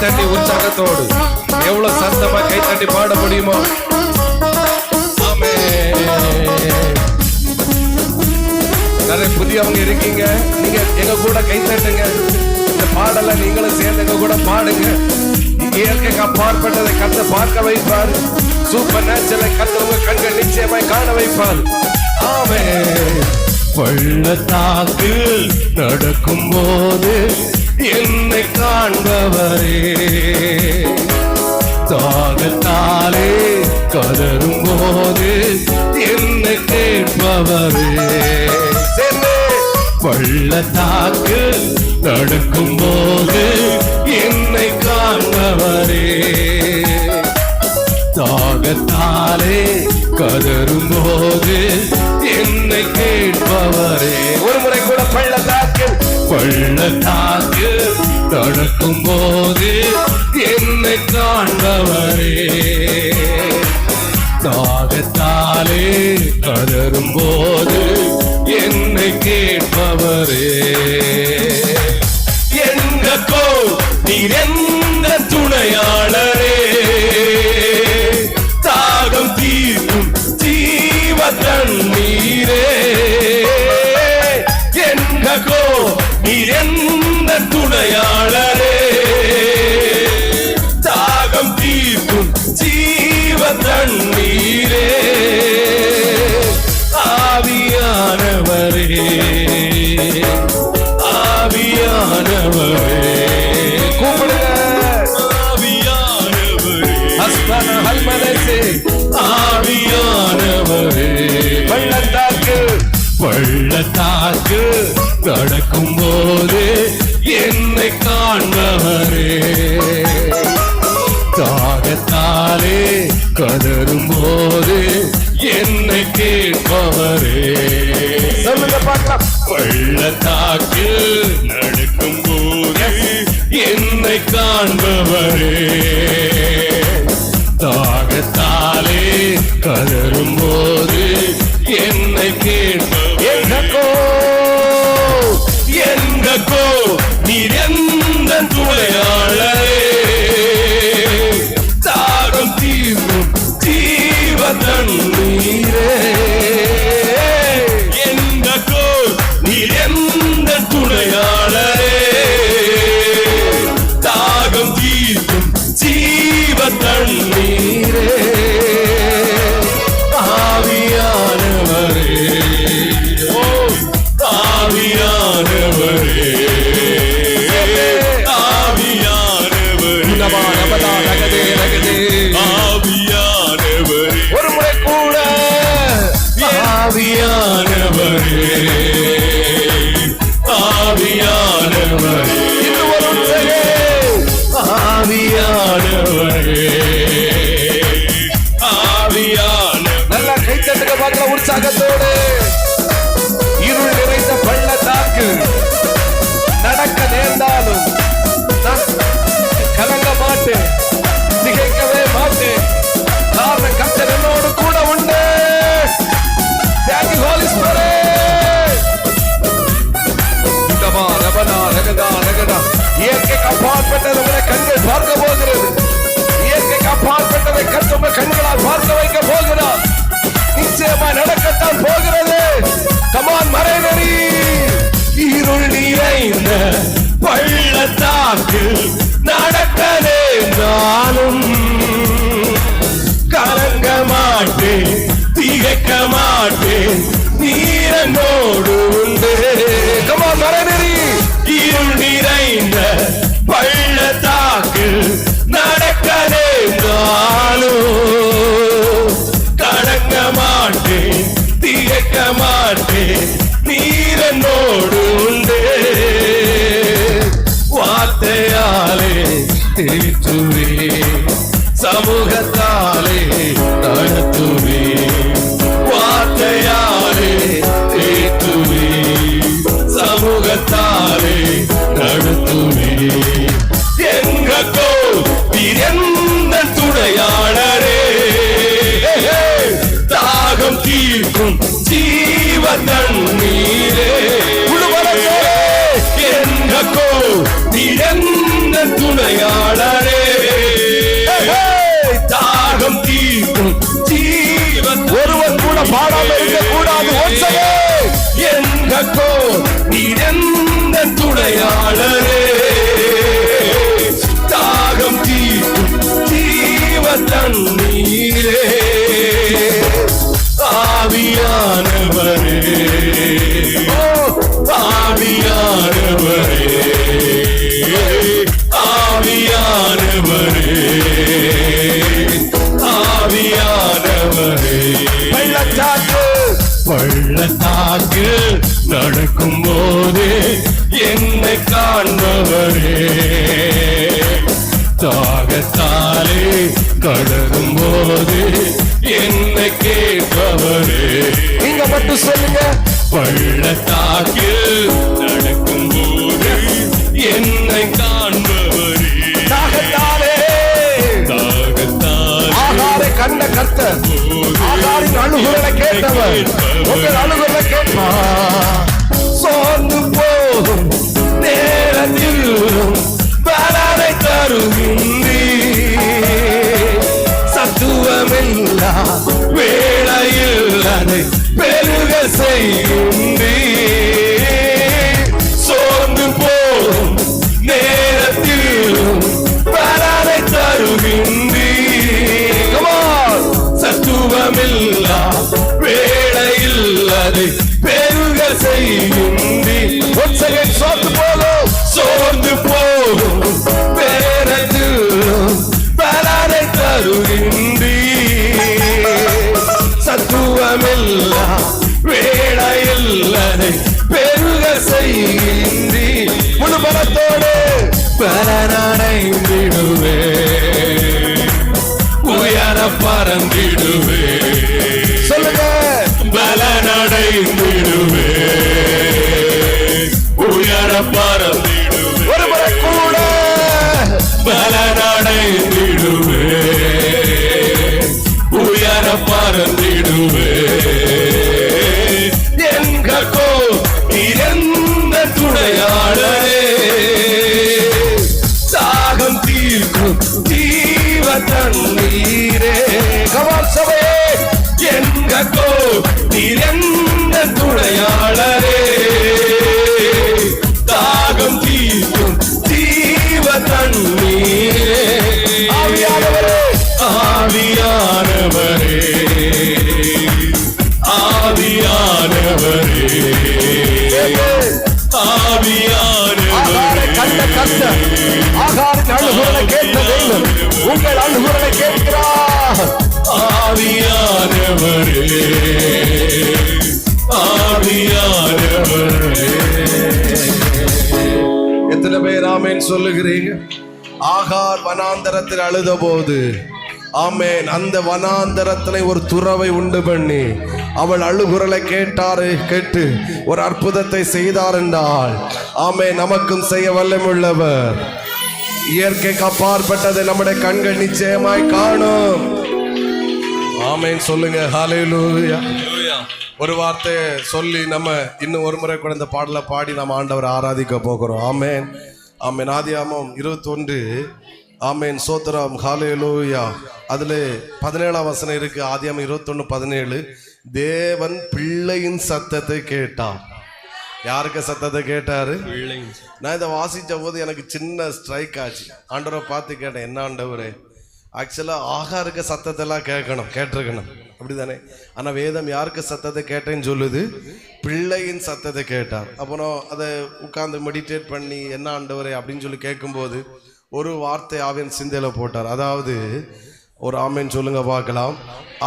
கைத்தட்டி உற்சாகத்தோடு. எவ்வளவு சத்தமா கைத்தட்டி பாட முடியுமோ. நிறைய புதியவங்க இருக்கீங்க. நீங்க எங்க கூட கைத்தட்டுங்க இந்த பாடல நீங்களும் சேர்ந்து எங்க கூட பாடுங்க. இயற்கைக்கு அப்பாற்பட்டதை கத்த பார்க்க வைப்பார். சூப்பர் நேச்சுரலை கத்த உங்க கண்கள் நிச்சயமாய் காண வைப்பார். ஆமே பள்ளத்தாக்கு நடக்கும் போது என்னை காண்பவரே. தாகத்தாலே கதரும் போது என்னை கேட்பவரே. பள்ளத்தாக்கு நடக்கும் போது என்னை காண்பவரே. தாகத்தாலே கதரும் போது என்னை கேட்பவரே. ஒரு முறை கூட பள்ளத்தாக்கு பள்ளத்தாக்கு நடக்கும் போது என்னை காண்பவரே. தாகத்தாலே கதரும் போது என்னை கேட்பவரே காண்பவரே தாகத்தாலே கதரும் போது என்னை கேட்பவரே. சொல்லுங்க பார்க்கலாம். பள்ளத்தாக்கு நடக்கும் போது என்னை காண்பவரே. தாகத்தாலே கதரும் போது என்னை கேட்பவரே. எங்கக்கோ நீர் ஆவியானவரே இயற்கைக்கு அப்பாற்பட்டது உங்களை கண்கள் பார்க்க போகிறது. இயற்கைக்கு அப்பாற்பட்டதை கற்று உங்கள் கண்களால் பார்க்க வைக்க போகிறார். நிச்சயமா நடக்கத்தான் போகிறது. கமான் மறைநெறி. இருள் நிறைந்த பள்ளத்தாக்கு நடக்கலே நானும் கலங்க மாட்டேன் திகைக்க மாட்டேன் நீரனோடு என்னோடு உண்டே வார்த்தையாலே திருத்துவே சமூகத்தாலே நடத்துவே விடுதலையாளரே தாகம் தீர்க்கும் ஜீவன். ஒருவர் கூட பாடாமல் இருக்க கூடாது ஒன்றையே எங்க கோ நீர் எந்த துணையாளரே. தாகம் தீர்க்கும் ஜீவ தண்ணீரே ஆவியானவரே. தாகத்தாலே கடரும் போது என்னை கேட்பவரே. நீங்க மட்டும் சொல்லுங்க. பள்ளத்தாக்கில் நடக்கும் போது என்னை காண்பவரே. தாகத்தாலே. தாகத்தாலே ஆகாரை கண்ட கர்த்தர் ஆகாரின் கேட்டவர் உங்கள் அழுகுரலை வல்லனை பெருக செய்கின்றி முழு பலத்தோடு பலனடைந்திடுவே உயர பறந்து 社会。ஆமேன் சொல்லுகிறீங்க ஆகார் வனாந்தரத்தில் அழுத போது ஆமேன் அந்த வனாந்தரத்திலே ஒரு துறவை உண்டு பண்ணி. அவள் அழுகுரலை கேட்டாரு கேட்டு ஒரு அற்புதத்தை செய்தார் என்றால் ஆமே நமக்கும் செய்ய வல்லமுள்ளவர். இயற்கைக்கு அப்பாற்பட்டதை நம்முடைய கண்கள் நிச்சயமாய் காணும். ஆமேன் சொல்லுங்க ஹalleluya. ஒரு வார்த்தை சொல்லி நம்ம இன்னும் ஒரு முறை கூட இந்த பாடலை பாடி நம்ம ஆண்டவரை ஆராதிக்க போகிறோம். ஆமேன். ஆமேன். ஆதியாமம் இருபத்தொன்று. ஆமேன். சோத்திரம். ஹalleluya. அதுல பதினேழாம் வசனம் இருக்கு. ஆதியாமம் இருபத்தொன்னு பதினேழு. தேவன் பிள்ளையின் சத்தத்தை கேட்டார். யாருக்கு சத்தத்தை கேட்டாரு? நான் இதை வாசிச்ச போது எனக்கு சின்ன ஸ்ட்ரைக் ஆச்சு. ஆண்டவரை பார்த்து கேட்டேன் என்ன ஆண்டவரே? ஆக்சுவலாக ஆகாருக்கு சத்தத்தெல்லாம் கேட்கணும் கேட்டிருக்கணும். அப்படிதானே? ஆனால் வேதம் யாருக்கு சத்தத்தை கேட்டேன்னு சொல்லுது? பிள்ளையின் சத்தத்தை கேட்டார். அப்புறம் அதை உட்காந்து மெடிடேட் பண்ணி என்ன ஆண்டவரே? அப்படின்னு சொல்லி கேட்கும்போது ஒரு வார்த்தை ஆவியன் சிந்தையில் போட்டார். அதாவது ஒரு ஆமேன் சொல்லுங்க பார்க்கலாம்.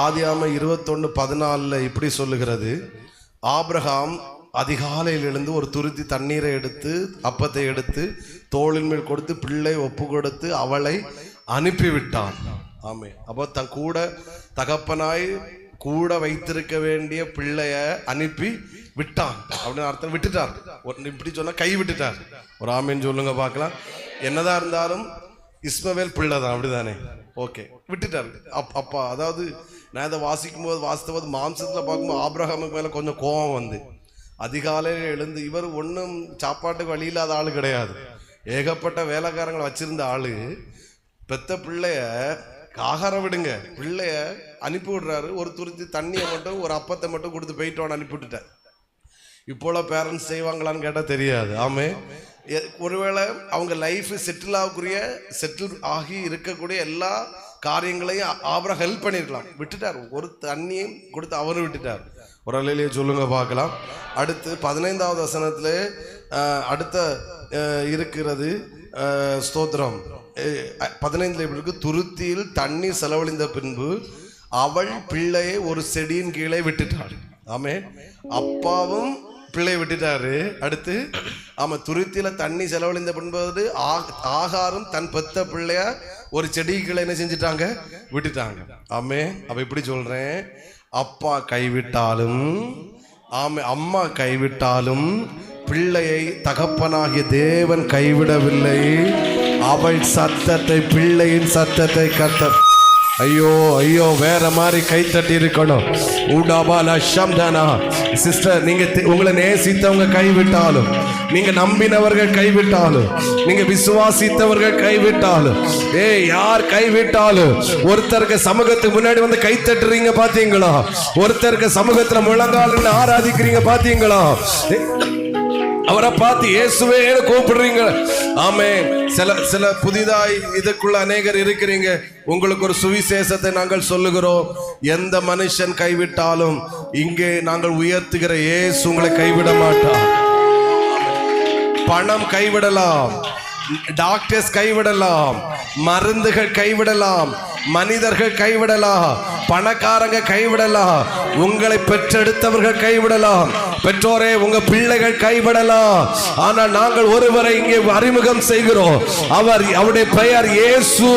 ஆதி ஆமை இருபத்தொன்று பதினாலில் இப்படி சொல்லுகிறது. ஆப்ரஹாம் அதிகாலையில் எழுந்து ஒரு துருத்தி தண்ணீரை எடுத்து அப்பத்தை எடுத்து தோளின் மேல் கொடுத்து பிள்ளை ஒப்பு கொடுத்து அவளை அனுப்பிவிட்டான். ஆமே அப்போ தன் கூட தகப்பனாய் கூட வைத்திருக்க வேண்டிய பிள்ளைய அனுப்பி விட்டான். அப்படின்னு அர்த்தம் விட்டுட்டார். ஒரு இப்படி சொன்னா கை விட்டுட்டார். ஒரு ஆமின்னு சொல்லுங்க பார்க்கலாம். என்னதான் இருந்தாலும் இஸ்மவேல் பிள்ளை தான் அப்படிதானே? ஓகே. விட்டுட்டார். அப் அப்பா அதாவது நான் இதை வாசிக்கும் போது வாசித்த போது மாம்சத்தில் பார்க்கும்போது ஆப்ரஹாமுக்கு மேலே கொஞ்சம் கோபம் வந்து. அதிகாலையில் எழுந்து இவர் ஒன்றும் சாப்பாட்டுக்கு வழி இல்லாத ஆள் கிடையாது. ஏகப்பட்ட வேலைக்காரங்களை வச்சிருந்த ஆளு பெத்த பிள்ளைய ஆகாரம் விடுங்க. பிள்ளைய அனுப்பி விடுறாரு. ஒரு துருத்தி தண்ணியை மட்டும் ஒரு அப்பத்தை மட்டும் கொடுத்து போயிட்டோன்னு அனுப்பி விட்டுட்டார் இப்போல பேரண்ட்ஸ் செய்வாங்களான்னு கேட்டால் தெரியாது. ஆமே. எ- ஒருவேளை அவங்க லைஃப் செட்டில் ஆகக்கூடிய செட்டில் ஆகி இருக்கக்கூடிய எல்லா காரியங்களையும் அவரை ஹெல்ப் பண்ணிருக்கலாம். விட்டுட்டார். ஒரு தண்ணியும் கொடுத்து அவரும் விட்டுட்டார். ஒரு அலையிலேயே சொல்லுங்க பார்க்கலாம். அடுத்து பதினைந்தாவது வசனத்துல அடுத்த இருக்கிறது ஸ்தோத்திரம். பதினைந்துல இப்படி இருக்கு? துருத்தியில் தண்ணீர் செலவழிந்த பின்பு அவள் பிள்ளையை ஒரு செடியின் கீழே விட்டுட்டாள். ஆமே அப்பாவும் பிள்ளை விட்டுட்டாரு. அடுத்து ஆமா துருத்தியில தண்ணி செலவழிந்த பின்பது ஆ- ஆகாரம் தன் பெத்த பிள்ளைய ஒரு செடி கீழே என்ன செஞ்சிட்டாங்க? விட்டுட்டாங்க. ஆமே அப்ப இப்படி சொல்றேன். அப்பா கைவிட்டாலும் ஆமே அம்மா கைவிட்டாலும் பிள்ளையை தகப்பனாகிய தேவன் கைவிடவில்லை. அவள் சத்தத்தை பிள்ளையின் சத்தத்தை கத்த ஐயோ ஐயோ வேற மாதிரி கைத்தட்டி இருக்கணும். ஊடாபால தானா சிஸ்டர் நீங்க உங்களை நேசித்தவங்க கைவிட்டாலும் நீங்க நம்பினவர்கள் கைவிட்டாலும் நீங்க விசுவாசித்தவர்கள் கைவிட்டாலும் ஏய் யார் கைவிட்டாலும் ஒருத்தருக்கு சமூகத்துக்கு முன்னாடி வந்து கை தட்டுறீங்க பாத்தீங்களா? ஒருத்தருக்கு சமூகத்துல முழங்கால ஆராதிக்கிறீங்க பாத்தீங்களா? அவரை பார்த்து இயேசுவேன்னு கூப்பிடுறீங்க? ஆமே சில சில புதிதாய் இதுக்குள்ள அநேகர் இருக்கிறீங்க. உங்களுக்கு ஒரு சுவிசேஷத்தை நாங்கள் சொல்லுகிறோம். எந்த மனுஷன் கைவிட்டாலும் இங்கே நாங்கள் உயர்த்துகிற இயேசு உங்களை கைவிட மாட்டார். பணம் கைவிடலாம். டாக்டர்ஸ் கைவிடலாம். மருந்துகள் கைவிடலாம். மனிதர்கள் கைவிடலாம். பணக்காரங்க கைவிடலாம். உங்களை பெற்றெடுத்தவர்கள் கைவிடலாம். பெற்றோரே உங்க பிள்ளைகள் கைவிடலாம். ஆனால் நாங்கள் ஒருவரை இங்கே அறிமுகம் செய்கிறோம். அவர் அவருடைய பெயர் இயேசு.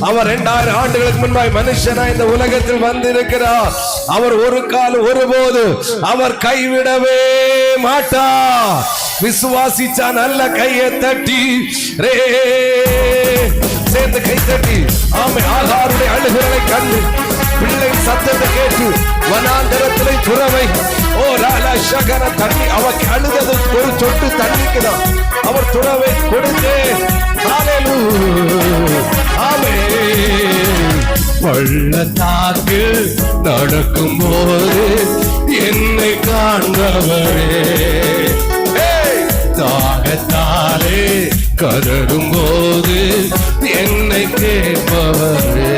அவர் இரண்டாயிரம் ஆண்டுகளுக்கு முன்பாய் மனுஷனா இந்த உலகத்தில் வந்திருக்கிறார். அவர் ஒரு காலம் ஒருபோது அவர் கைவிடவே மாட்டார். விசுவாசிச்சா நல்ல கையை தட்டி ரே சேர்ந்து கை தட்டி. ஆமை கண்டு பிள்ளை சத்தத்தை கேட்டு வனாந்தரத்திலே துறவை. ஓ லாலா சகர தண்ணி. அவக்கு அழுதது ஒரு சொட்டு தண்ணிக்கு தான். அவர் துறவை கொடுத்தே ஆமே பள்ளத்தாக்கில் நடக்கும் போது என்னை காண்பவரே. தாகத்தாலே கதரும் போது என்னை கேட்பவரே.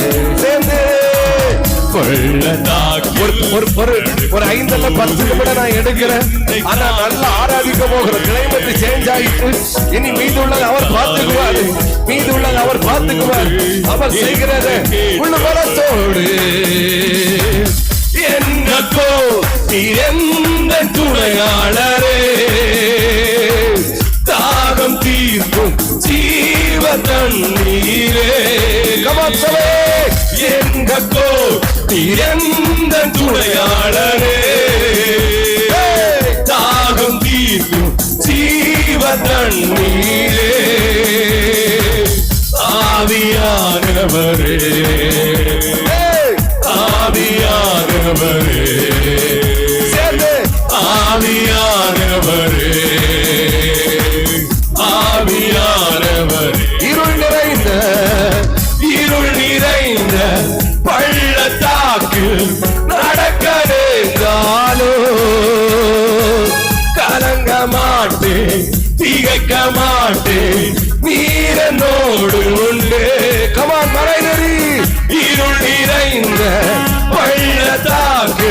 ஒரு ஐந்துல ஒரு பத்து நிமிடம் நான் எடுக்கிறேன். ஆனா நல்லா ஆராதிக்க போகிற கிளைமேட் சேஞ்ச் ஆயிட்டு இனி மீது உள்ளது அவர் பார்த்துக்குவார். மீது உள்ளது அவர் பார்த்துக்குவார். அவர் செய்கிறத உள்ள பலத்தோடு என்னக்கோ எந்த துணையாளரே? எந்த துணையாளரே? தாகம் தீர்க்கும் ஜீவ தண்ணீரே ஆவியானவரே ஆவியானவரே. திகைக்க மாட்டேன். நீரனோடு உண்டு. கமான் மறை நெறி இருள் நிறைந்த பள்ளத்தாக்கு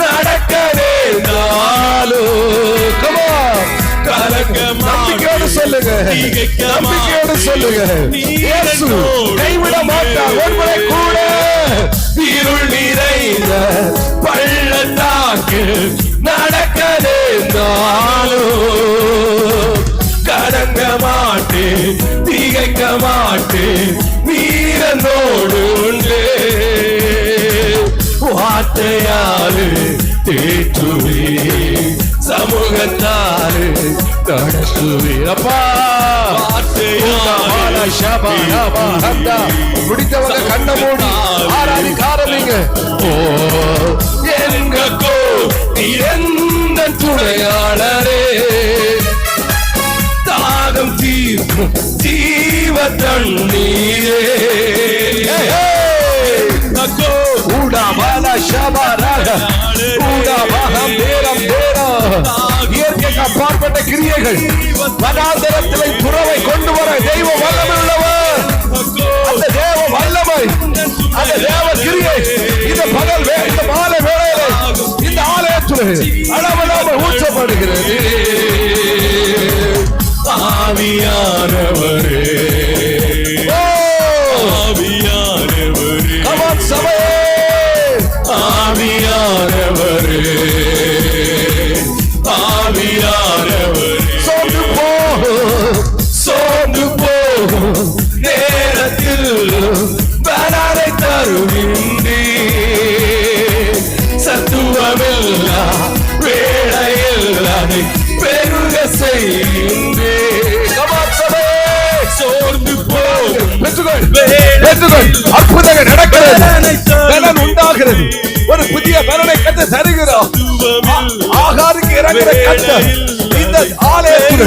நடக்க நேர்ந்தாலோ கமான் கலங்க நம்பிக்கையோடு சொல்லுங்க. நம்பிக்கையோடு சொல்லுங்க. கைவிட மாட்டார். ஒருமுறை கூட. இருள் நிறைந்த பள்ளத்தாக்கு நடக்க நேர்ந்தாலோ கடங்க மாட்டேன் திகைக்க மாட்டேன் வீரனோடு உண்டு வார்த்தையாறு தேற்றுவே சமூகத்தாறு கடத்துவே. அப்பா. முடித்தவங்க கண்ண மூடி ஆராதிக்க ஆரம்பிங்க ஓ எங்கக்கோ எந்த துணையாளரே. ஜீவ தண்ணீரே அக்கோ. ஊடா பாலா ஷாபா ராக ஊடா பாகம் பேரம் பேரம் அப்பாற்பட்ட கிரியைகள் வனாந்தரத்திலே துறவை கொண்டு வர தெய்வ வல்லமை உள்ளவர். அந்த தேவ வல்லமை அந்த தேவ கிரியை இந்த பகல் இந்த மாலை வேளையிலே இந்த ஆலயத்திலே அளவில்லாமல் ஊற்றப்படுகிறது. ஆவியானவரே. அற்புதங்கள் நடக்கிறது. பலன் உண்டாகிறது. ஒரு புதிய பலனை கட்டு தருகிறோம். ஆகாருக்கு இறங்குற கட்ட இந்த ஆலயத்தில்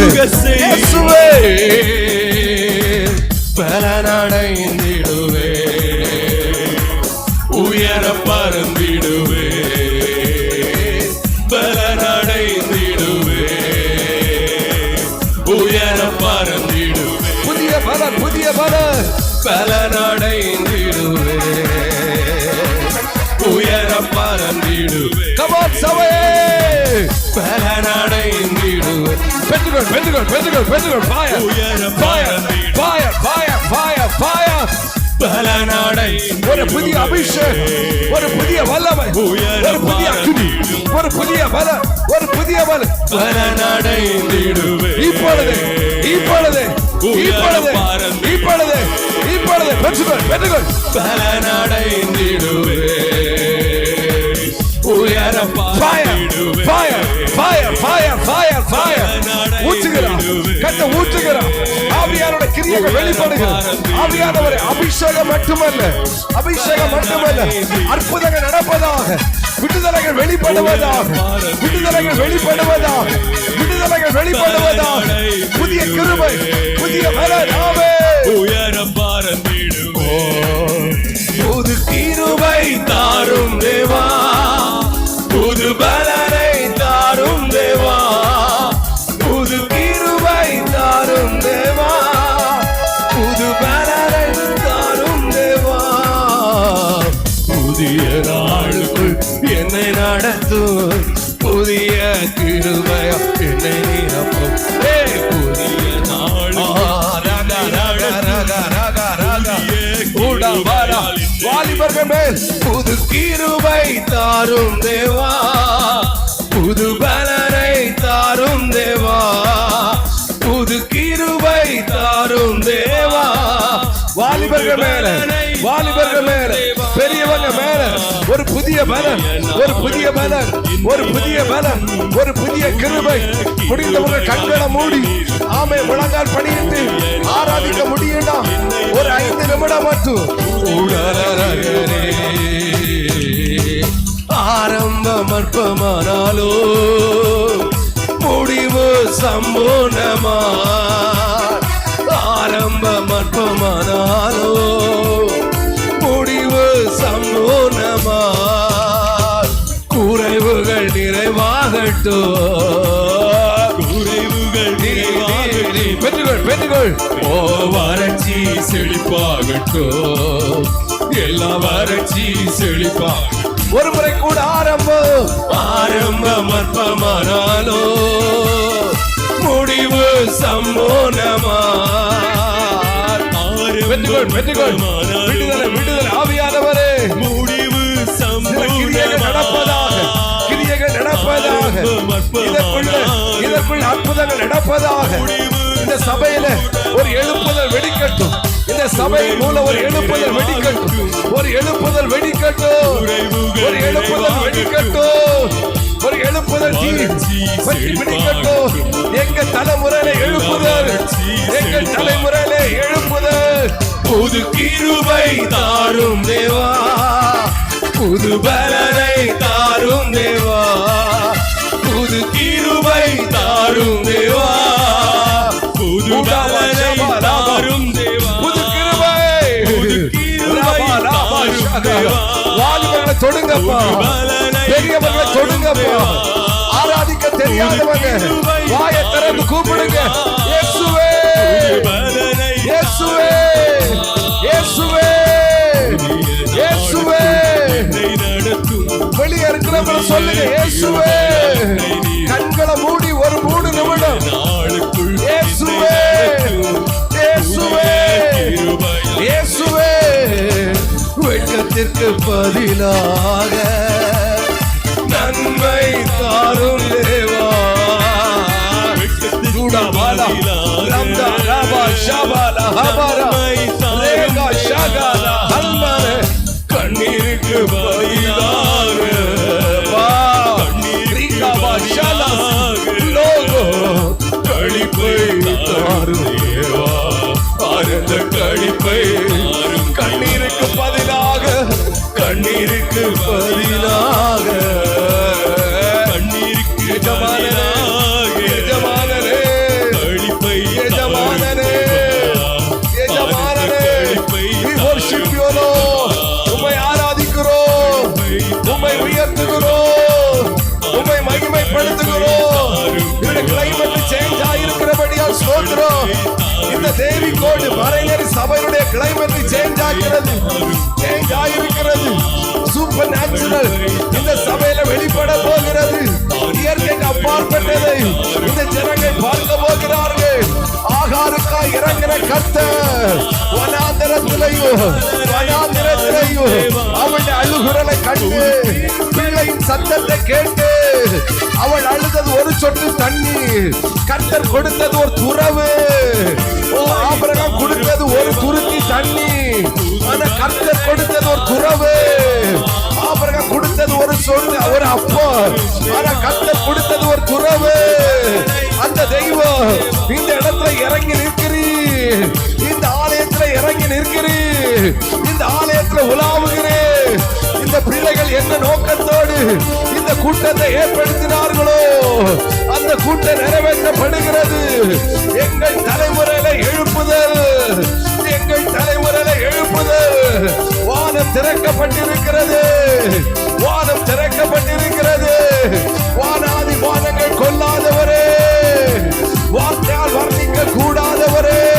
பெற்றுக்கொள் பெற்றுக்கொள் பெற்றுக்கொள் பெற்றுக்கொள் fire fire fire fire fire fire பலனடை ஒரு புதிய அபிஷேகம் ஒரு புதிய வல்லமை ஒரு புதிய அக்னி ஒரு புதிய பலம் ஒரு புதிய பலனடைந்திடுவே இப்பொழுது இப்பொழுது இப்பொழுது இப்பொழுது இப்பொழுது பெற்றுக்கொள் பெற்றுக்கொள் பலனடைந்திடுவே உயர பாடிடுவே fire fire fire fire fire ஊற்றுகிறார். கட்ட ஊற்றுகிறார். ஆவியானோட கிரியைகள் வெளிப்படுகிறார் ஆவியானவரை அபிஷேகம் மட்டுமல்ல அபிஷேகம் மட்டுமல்ல அற்புதங்கள் நடப்பதாக விடுதலைகள் வெளிப்படுவதாக விடுதலைகள் வெளிப்படுவதாக விடுதலைகள் வெளிப்படுவதாக. புதிய கிருபை புதிய பறந்திடுவே புது கிருபை தாரும் தேவா. புது மேல். புது கிருபை தாரும் தேவா. புது பலனை தாரும் தேவா. புது கிருபை தாரும் தேவா. வாலிபர்கள் மேல வாலிபர்கள் மேல. பெரியவங்க மேல ஒரு புதிய பலன் ஒரு புதிய பலன் ஒரு புதிய பலன் ஒரு புதிய கிருபை. முடிந்தவங்க கண்களை மூடி ஆமை முழங்கால் படியிட்டு ஆராதிக்க முடியும்டா. ஒரு ஐந்து நிமிடம் மட்டும் உடலரகரே ஆரம்பம் அற்பமானாலோ முடிவு சம்பூர்ணமா? ஆரம்பம் அற்பமானாலோ முடிவு சம்பூர்ணமா? குறைவுகள் நிறைவாகட்டோ பெற்றுக்கொள் ஓ வறட்சி செழிப்பாகட்டோ எல்லா வறட்சி செழிப்பாக ஒரு முறை கூட ஆரம்பம். ஆரம்பம் அற்பமானாலோ முடிவு சம்போனமா பெற்றுக்கொள் பெற்றுக்கொள் விடுதலை விடுதலை ஆவியானவரே. முடிவு கிரியைகள் நடப்பதாக கிரியைகள் நடப்பதாக. இதற்குள்ள இதற்குள்ள அற்புதங்கள் நடப்பதாக. இந்த சபையில ஒரு எழுப்புதல் வெடிக்கட்டும் இந்த சபை மூல ஒரு எழுப்புதல் வெடிக்கட்டும் ஒரு எழுப்புதல் வெடிக்கட்டும் ஒரு எழுப்புதல் வெடிக்கட்டும் ஒரு எழுப்புதல் வெடிக்கட்டும் எங்க தலைமுறையில எழுப்புதல். எங்க தலைமுறையில எழுப்புதல். புது கிருபை தாரும் தேவா. புது பலனை தாரும் தேவா. புது கிருபை தாரும் தேவா. தாரும் வாலிபர்களை தொடுங்கப்பா. பெரியவர்களை தொடுங்கப்பா. ஆராதிக்க தெரியாதவங்க கிருபை திறந்து கூப்பிடுங்க. இயேசுவே. இயேசுவே. இயேசுவே. இயேசுவே. வெளியே இருக்கிறவங்க சொல்லுங்க இயேசுவே. வெட்கத்திற்கு பதிலாக நன்மை தாரும் தேவா. பாலா, லம்தா, ராபா, ஷாபா, லஹபாரா. வனாந்தரத்திலையும் வனாந்தரத்திலையும் அவளுடைய அழுகுரலை கண்டு பிள்ளையின் சத்தத்தை கேட்டு அவள் அழுதது ஒரு சொட்டு தண்ணி கர்த்தர் கொடுத்தது ஒரு துறவு. ஓ ஆபரகம் கொடுத்தது ஒரு துருத்தி தண்ணி ஆனா கர்த்தர் கொடுத்தது ஒரு துறவு. ஆபரகம் கொடுத்தது ஒரு சொல் ஒரு அப்போ ஆனா கர்த்தர் கொடுத்தது ஒரு துறவு. அந்த தெய்வம் இந்த இடத்துல இறங்கி நிற்கிறீர். இறங்கி நிற்கிறீர். இந்த ஆலயத்தில் உலாவுகிறேன். இந்த பிள்ளைகள் என்ன நோக்கத்தோடு இந்த கூட்டத்தை ஏற்படுத்தினார்களோ அந்த கூட்டம் நிறைவேற்றப்படுகிறது. எங்கள் தலைமுறையில எழுப்புதல் எங்கள் தலைமுறையில எழுப்புதல். வானம் திறக்கப்பட்டிருக்கிறது. வானம் திறக்கப்பட்டிருக்கிறது. வானாதி வானங்கள் கொல்லாதவரே வார்த்தையால் வர்ணிக்க கூடாதவரே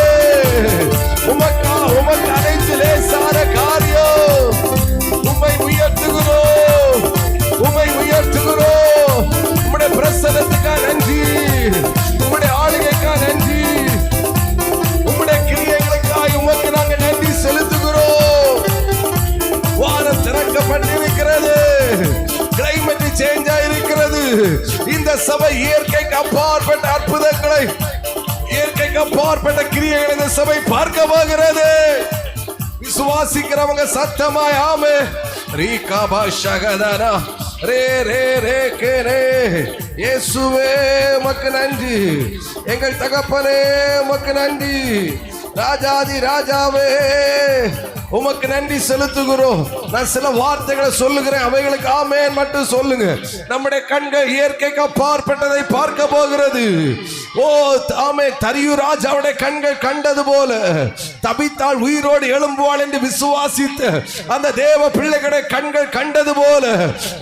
இயற்கைக்கு அப்பாற்பட்ட அற்புதங்களை இயற்கைக்கு அப்பாற்பட்ட கிரியைகளை இந்த சபை பார்க்க போகிறது விசுவாசிக்கிறவங்க சத்தமாய் ஆமே. ரீகாபா சகதனா ரே ரே ரே கே ரே. இயேசுவே மக்கு நன்றி. எங்கள் தகப்பனே மக்கு நன்றி. ராஜாதி ராஜாவே. உமக்கு நன்றி செலுத்துகிறோம். நான் சில வார்த்தைகளை சொல்லுகிறேன். அவைகளுக்கு ஆமேன் மட்டும் சொல்லுங்க. நம்முடைய கண்கள் இயற்கைக்கு அப்பாற்பட்டதை பார்க்க போகிறது. ஓ ஆமே தரியு ராஜாவுடைய கண்கள் கண்டது போல. தபித்தால் உயிரோடு எழும்புவாள் என்று விசுவாசித்த அந்த தேவ பிள்ளைகளுடைய கண்கள் கண்டது போல போல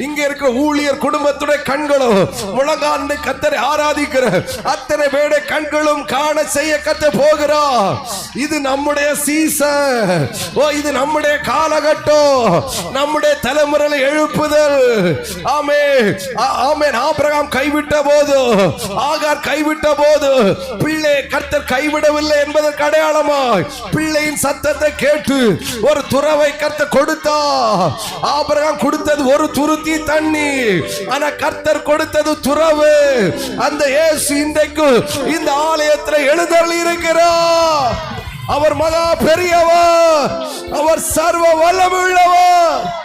இங்க இருக்கிற ஊழியர் குடும்பத்துடைய கண்களும் முழங்காண்டு கத்தரை ஆராதிக்கிற அத்தனை பேட கண்களும் காண செய்ய கத்த போகிறா. இது நம்முடைய சீசன் ஓ இது நம்முடைய காலகட்டம். நம்முடைய தலைமுறையில எழுப்புதல். ஆமே ஆமே ஆபிரகாம் கைவிட்ட போது ஆகார் கைவிட்ட போது பிள்ளை கர்த்தர் கைவிடவில்லை என்பதற்கு அடையாளமாய் பிள்ளையின் சத்தத்தை கேட்டு ஒரு துறவை கர்த்தர் கொடுத்தா. ஆபிரகாம் கொடுத்தது கொடுத்தது ஒரு துருத்தி தண்ணி ஆனா கர்த்தர் கொடுத்தது துறவு. அந்த இயேசு இன்றைக்கு இந்த ஆலயத்தில் எழுதல் இருக்கிறார். அவர் மகா பெரியவர். அவர் சர்வ வல்லமுள்ளவர்.